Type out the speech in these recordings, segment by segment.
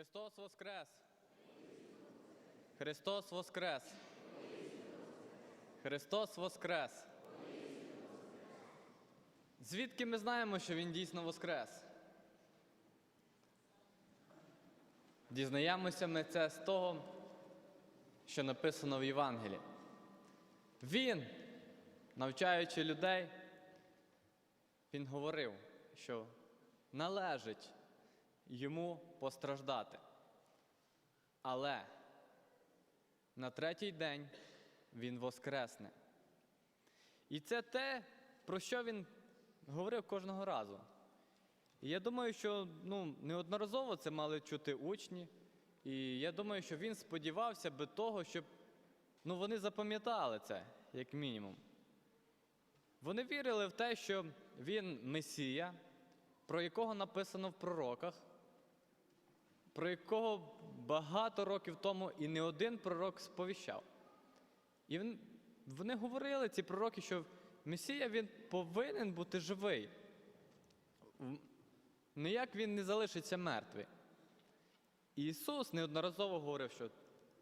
Христос Воскрес! Христос Воскрес! Христос Воскрес! Звідки ми знаємо, що Він дійсно Воскрес? Дізнаємося ми це з того, що написано в Євангелії. Він, навчаючи людей, він говорив, що належить йому постраждати. Але на третій день він воскресне. І це те, про що він говорив кожного разу. І я думаю, що ну, неодноразово це мали чути учні. І я думаю, що він сподівався би того, щоб ну, вони запам'ятали це, як мінімум. Вони вірили в те, що він Месія, про якого написано в пророках, про якого багато років тому і не один пророк сповіщав. І вони говорили, ці пророки, що Месія він повинен бути живий. Ніяк він не залишиться мертвий. Ісус неодноразово говорив, що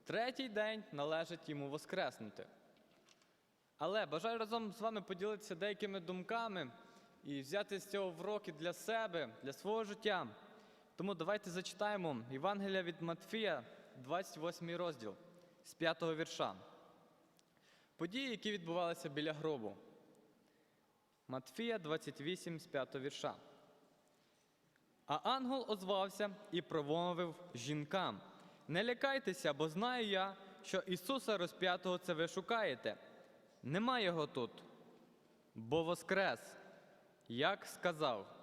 третій день належить йому воскреснути. Але бажаю разом з вами поділитися деякими думками і взяти з цього вроки для себе, для свого життя. Тому давайте зачитаємо Євангелія від Матфія, 28 розділ з 5 вірша. Події, які відбувалися біля гробу. Матфія 28 з 5 вірша. А ангел озвався і промовив жінкам: Не лякайтеся, бо знаю я, що Ісуса розп'ятого це ви шукаєте. Нема його тут, бо воскрес, як сказав.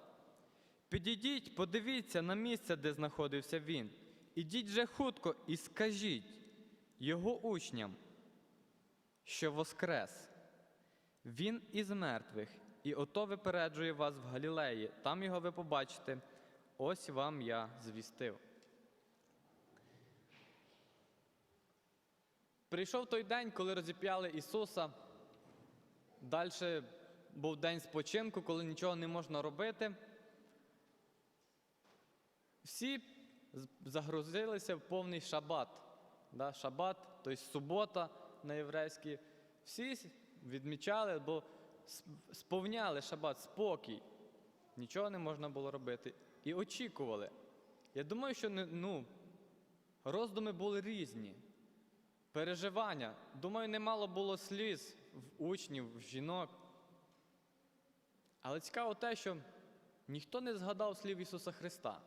Підійдіть, подивіться на місце, де знаходився він. Ідіть же хутко і скажіть його учням, що воскрес. Він із мертвих, і ото випереджує вас в Галілеї. Там його ви побачите. Ось вам я звістив. Прийшов той день, коли розіп'яли Ісуса. Далі був день спочинку, коли нічого не можна робити. Всі загрузилися в повний шабат. Да, шабат, тобто субота на єврейській. Всі відмічали, бо с- сповняли шабат, спокій. Нічого не можна було робити. І очікували. Я думаю, що ну, роздуми були різні. Переживання. Думаю, немало було сліз в учнів, в жінок. Але цікаво те, що ніхто не згадав слів Ісуса Христа,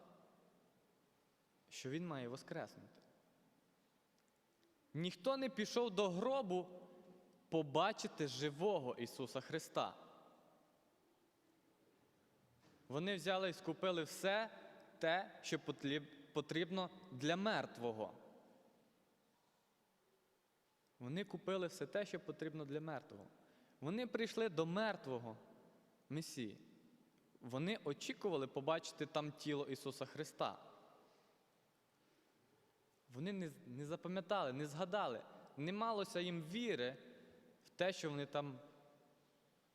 що Він має воскреснути. Ніхто не пішов до гробу побачити живого Ісуса Христа. Вони взяли і скупили все те, що потрібно для мертвого. Вони купили все те, що потрібно для мертвого. Вони прийшли до мертвого Месії. Вони очікували побачити там тіло Ісуса Христа. Вони не, не запам'ятали, не згадали. Не малося їм віри в те, що вони там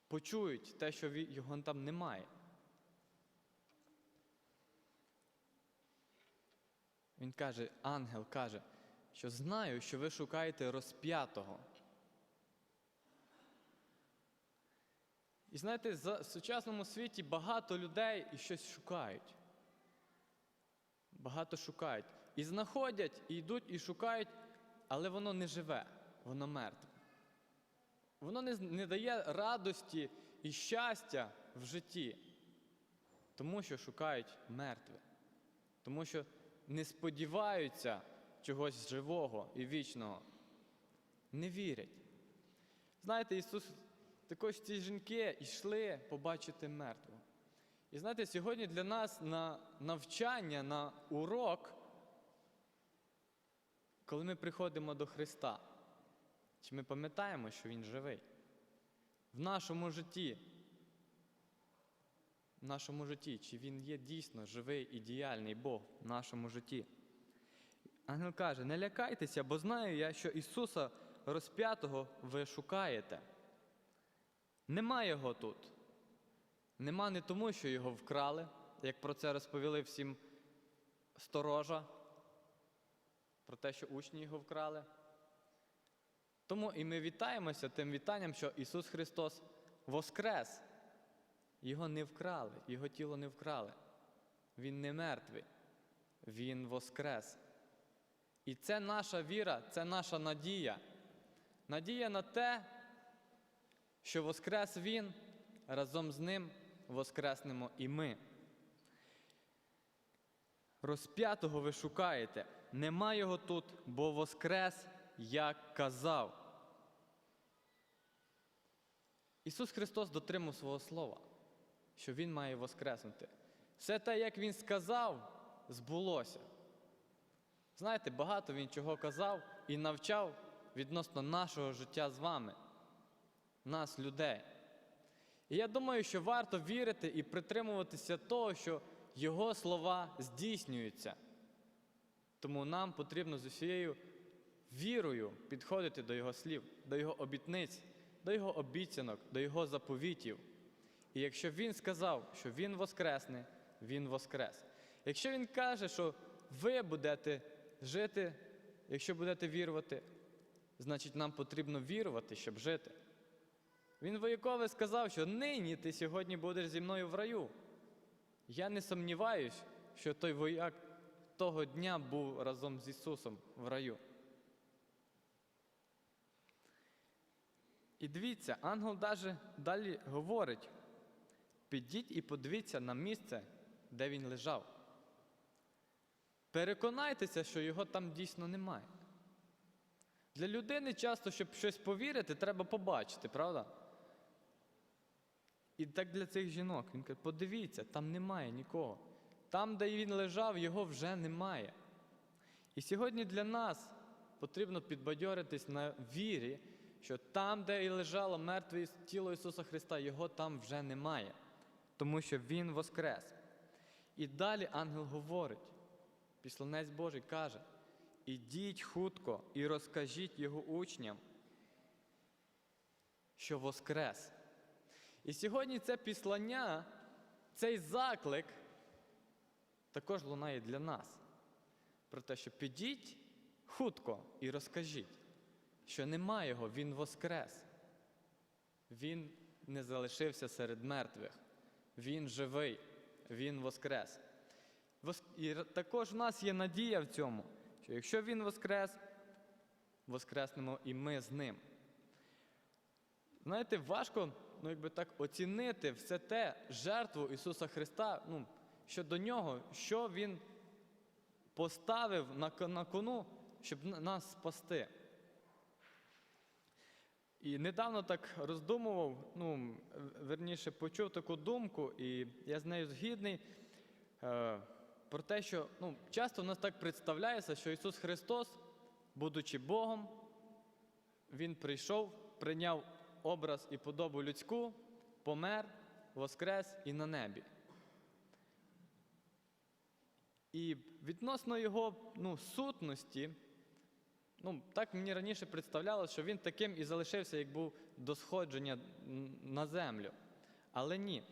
почують, те, що його там немає. Він каже, ангел каже, що знаю, що ви шукаєте розп'ятого. І знаєте, в сучасному світі багато людей і щось шукають. Багато шукають. І знаходять, і йдуть, і шукають, але воно не живе, воно мертве. Воно не, не дає радості і щастя в житті, тому що шукають мертве. Тому що не сподіваються чогось живого і вічного. Не вірять. Знаєте, Ісус, також ці жінки йшли побачити мертвого. І знаєте, сьогодні для нас на навчання, на урок, коли ми приходимо до Христа, чи ми пам'ятаємо, що Він живий? В нашому житті, в нашому житті, чи Він є дійсно живий і діяльний Бог в нашому житті? Ангел каже: не лякайтеся, бо знаю я, що Ісуса розп'ятого ви шукаєте. Нема його тут. Нема не тому, що його вкрали, як про це розповіли всім сторожа, про те, що учні його вкрали. Тому і ми вітаємося тим вітанням, що Ісус Христос воскрес. Його не вкрали, Його тіло не вкрали. Він не мертвий, Він воскрес. І це наша віра, це наша надія. Надія на те, що воскрес Він, разом з Ним воскреснемо і ми. Розп'ятого ви шукаєте, нема його тут, бо воскрес, як казав. Ісус Христос дотримав свого слова, що Він має воскреснути. Все те, як Він сказав, збулося. Знаєте, багато Він чого казав і навчав відносно нашого життя з вами, нас, людей. І я думаю, що варто вірити і притримуватися того, що Його слова здійснюються. Тому нам потрібно з усією вірою підходити до Його слів, до Його обітниць, до Його обіцянок, до Його заповітів. І якщо Він сказав, що Він воскресне, Він воскрес. Якщо Він каже, що ви будете жити, якщо будете вірувати, значить нам потрібно вірувати, щоб жити. Він воякове сказав, що нині ти сьогодні будеш зі мною в раю. Я не сумніваюсь, що той вояк того дня був разом з Ісусом в раю. І дивіться, ангел даже далі говорить: підіть і подивіться на місце, де він лежав. Переконайтеся, що його там дійсно немає. Для людини часто, щоб щось повірити, треба побачити, правда? І так для цих жінок. Він каже, подивіться, там немає нікого. Там, де він лежав, його вже немає. І сьогодні для нас потрібно підбадьоритись на вірі, що там, де і лежало мертве тіло Ісуса Христа, його там вже немає, тому що Він воскрес. І далі ангел говорить, післанець Божий каже: ідіть хутко і розкажіть його учням, що воскрес. І сьогодні це післання, цей заклик також лунає для нас. Про те, що підіть хутко і розкажіть, що нема його, Він воскрес. Він не залишився серед мертвих. Він живий, Він воскрес. І також в нас є надія в цьому, що якщо Він воскрес, воскреснемо і ми з ним. Знаєте, важко ну, якби так, оцінити все те жертву Ісуса Христа, ну, щодо нього, що Він поставив на, кону, щоб нас спасти. І недавно так роздумував, ну, верніше, почув таку думку, і я з нею згідний. Е, про те, що ну, часто в нас так представляється, що Ісус Христос, будучи Богом, Він прийшов, прийняв образ і подобу людську, помер, воскрес і на небі. І відносно його ну, сутності, ну, так мені раніше представлялося, що він таким і залишився, як був до сходження на землю. Але ні.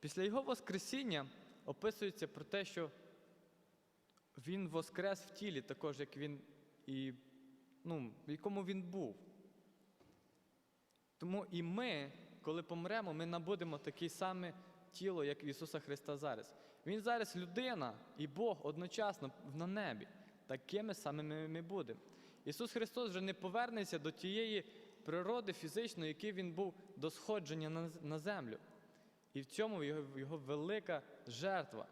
Після його Воскресіння описується про те, що він воскрес в тілі, також як він і ну, в якому він був. Тому і ми, коли помремо, ми набудемо таке саме тіло, як Ісуса Христа зараз. Він зараз людина і Бог одночасно на небі. Такими самими ми будемо. Ісус Христос вже не повернеться до тієї природи фізичної, який Він був до сходження на, землю. І в цьому його, його велика жертва.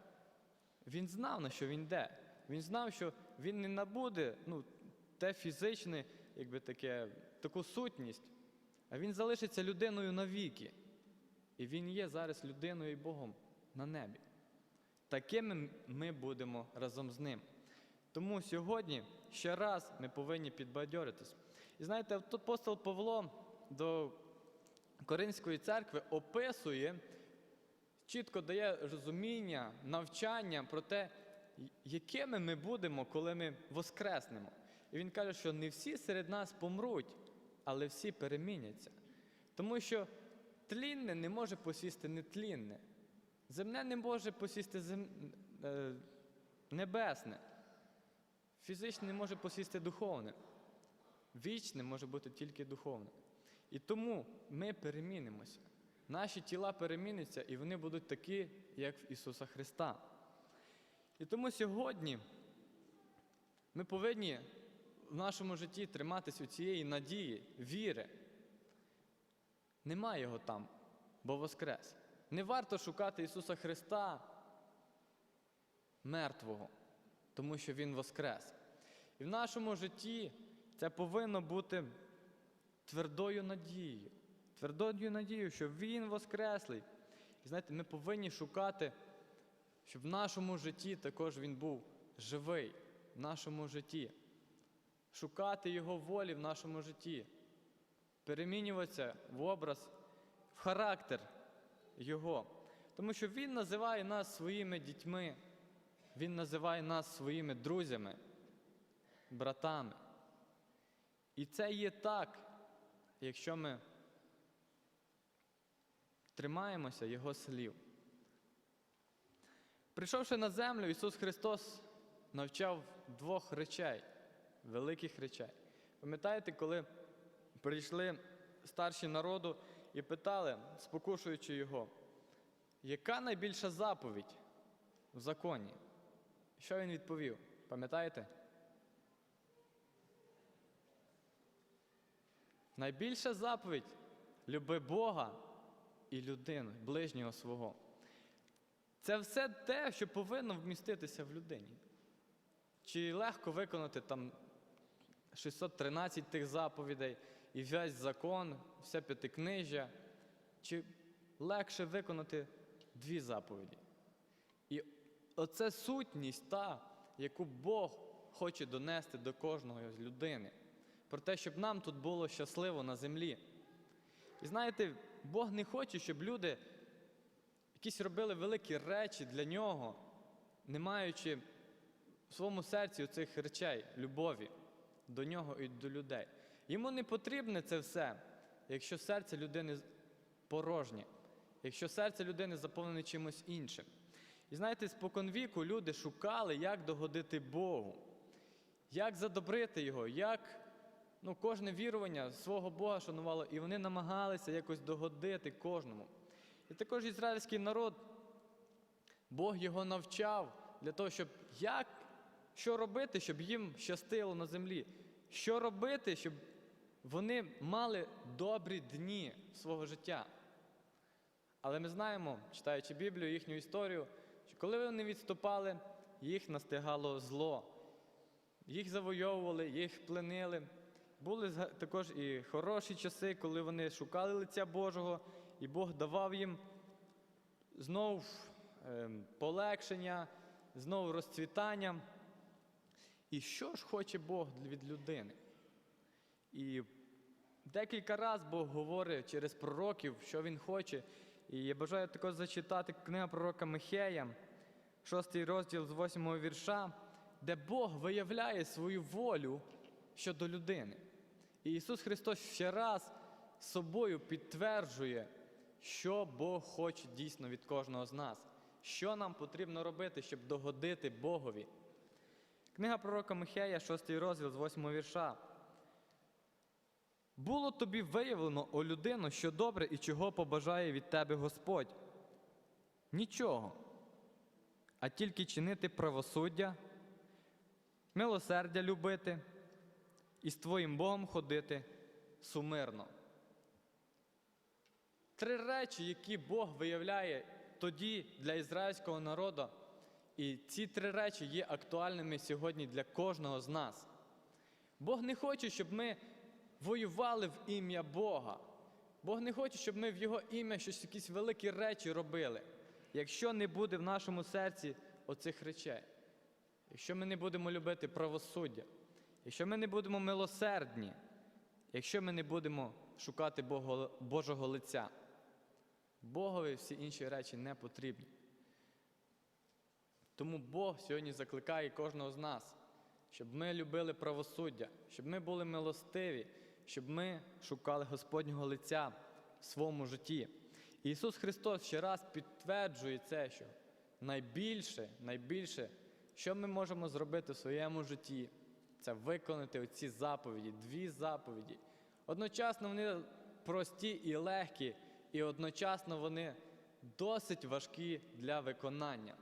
Він знав, на що він йде. Він знав, що він не набуде ну, те фізичне, якби таке, таку сутність, а він залишиться людиною навіки. І він є зараз людиною і Богом на небі. Такими ми будемо разом з ним. Тому сьогодні ще раз ми повинні підбадьоритись. І знаєте, апостол Павло до Коринської церкви описує, чітко дає розуміння, навчання про те, якими ми будемо, коли ми воскреснемо. І він каже, що не всі серед нас помруть, але всі переміняться. Тому що тлінне не може посісти нетлінне. Земне не може посісти зем... е, небесне. Фізичне не може посісти духовне. Вічне може бути тільки духовне. І тому ми перемінимося. Наші тіла переміняться, і вони будуть такі, як в Ісуса Христа. І тому сьогодні ми повинні в нашому житті триматись у цієї надії, віри. Нема його там, бо Воскрес. Не варто шукати Ісуса Христа мертвого, тому що Він Воскрес. І в нашому житті це повинно бути твердою надією. Твердою надією, що Він Воскреслий. І знаєте, ми повинні шукати, щоб в нашому житті також Він був живий, в нашому житті. Шукати Його волі в нашому житті, перемінюватися в образ, в характер Його. Тому що Він називає нас своїми дітьми, Він називає нас своїми друзями, братами. І це є так, якщо ми тримаємося Його слів. Прийшовши на землю, Ісус Христос навчав двох речей, великих речей. Пам'ятаєте, коли прийшли старші народу і питали, спокушуючи його, яка найбільша заповідь в законі? Що він відповів? Пам'ятаєте? Найбільша заповідь люби Бога і людину, ближнього свого. Це все те, що повинно вміститися в людині. Чи легко виконати там 613 тих заповідей і весь закон, все п'ятикнижжя, чи легше виконати дві заповіді? І оце сутність та, яку Бог хоче донести до кожного з людини. Про те, щоб нам тут було щасливо на землі. І знаєте, Бог не хоче, щоб люди якісь робили великі речі для нього, не маючи в своєму серці цих речей, любові до нього і до людей. Йому не потрібне це все, якщо серце людини порожнє, якщо серце людини заповнене чимось іншим. І знаєте, споконвіку люди шукали, як догодити Богу, як задобрити Його, як ну, кожне вірування свого Бога шанувало, і вони намагалися якось догодити кожному. І також ізраїльський народ, Бог його навчав для того, щоб як, що робити, щоб їм щастило на землі, що робити, щоб вони мали добрі дні свого життя. Але ми знаємо, читаючи Біблію, їхню історію, що коли вони відступали, їх настигало зло. Їх завойовували, їх пленили. Були також і хороші часи, коли вони шукали лиця Божого, і Бог давав їм знов ем, полегшення, знов розцвітання. І що ж хоче Бог від людини? І декілька разів Бог говорить через пророків, що Він хоче. І я бажаю також зачитати книгу пророка Михея, шостий розділ з восьмого вірша, де Бог виявляє свою волю щодо людини. І Ісус Христос ще раз собою підтверджує, що Бог хоче дійсно від кожного з нас, що нам потрібно робити, щоб догодити Богові. Книга пророка Михея, 6 розділ з 8 вірша. Було тобі виявлено, о людину, що добре і чого побажає від тебе Господь? Нічого, а тільки чинити правосуддя, милосердя любити і з твоїм Богом ходити сумирно. Три речі, які Бог виявляє тоді для ізраїльського народу, і ці три речі є актуальними сьогодні для кожного з нас. Бог не хоче, щоб ми воювали в ім'я Бога. Бог не хоче, щоб ми в Його ім'я щось якісь великі речі робили, якщо не буде в нашому серці оцих речей. Якщо ми не будемо любити правосуддя, якщо ми не будемо милосердні, якщо ми не будемо шукати Божого лиця, Богові всі інші речі не потрібні. Тому Бог сьогодні закликає кожного з нас, щоб ми любили правосуддя, щоб ми були милостиві, щоб ми шукали Господнього лиця в своєму житті. Ісус Христос ще раз підтверджує це, що найбільше, найбільше Що ми можемо зробити в своєму житті? Це виконати оці заповіді, дві заповіді. Одночасно вони прості і легкі, і одночасно вони досить важкі для виконання.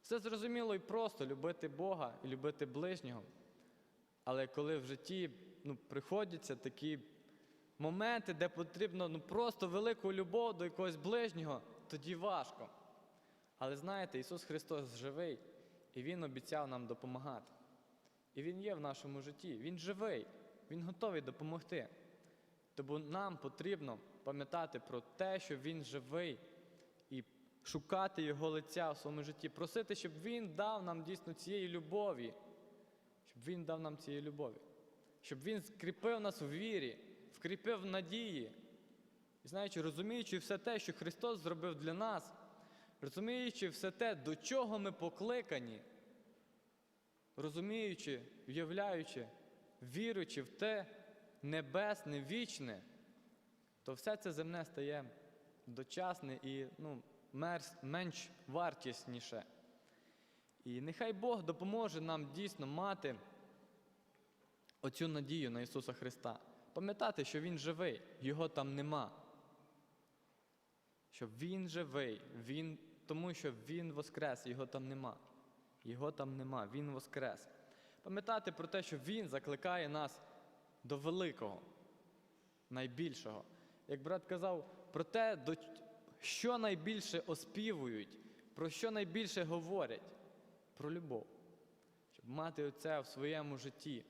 Все зрозуміло і просто любити Бога і любити ближнього. Але коли в житті ну, приходяться такі моменти, де потрібно ну, просто велику любов до якогось ближнього, тоді важко. Але знаєте, Ісус Христос живий, і Він обіцяв нам допомагати. І Він є в нашому житті. Він живий, Він готовий допомогти. Тому нам потрібно пам'ятати про те, що Він живий, і шукати Його лиця в своєму житті, просити, щоб Він дав нам дійсно цієї любові, щоб Він дав нам цієї любові, щоб Він скріпив нас у вірі, вкріпив в надії. І знаючи, розуміючи все те, що Христос зробив для нас, розуміючи все те, до чого ми покликані, розуміючи, в'являючи, віруючи в те небесне, вічне, то все це земне стає дочасне і ну, менш вартісніше. І нехай Бог допоможе нам дійсно мати оцю надію на Ісуса Христа. Пам'ятати, що Він живий, Його там нема. Що Він живий, він, тому що Він воскрес, Його там нема. Його там нема, Він воскрес. Пам'ятати про те, що Він закликає нас до великого, найбільшого. Як брат казав, про те, до що найбільше оспівують, про що найбільше говорять, про любов. Щоб мати це в своєму житті,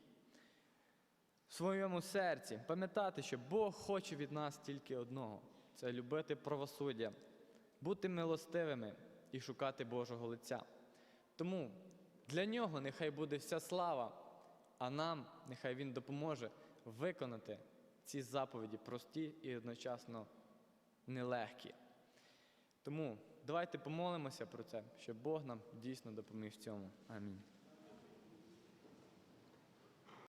своєму серці, пам'ятати, що Бог хоче від нас тільки одного це любити правосуддя, бути милостивими і шукати Божого лиця. Тому для нього нехай буде вся слава, а нам нехай Він допоможе виконати ці заповіді прості і одночасно нелегкі. Тому давайте помолимося про це, щоб Бог нам дійсно допоміг в цьому. Амінь.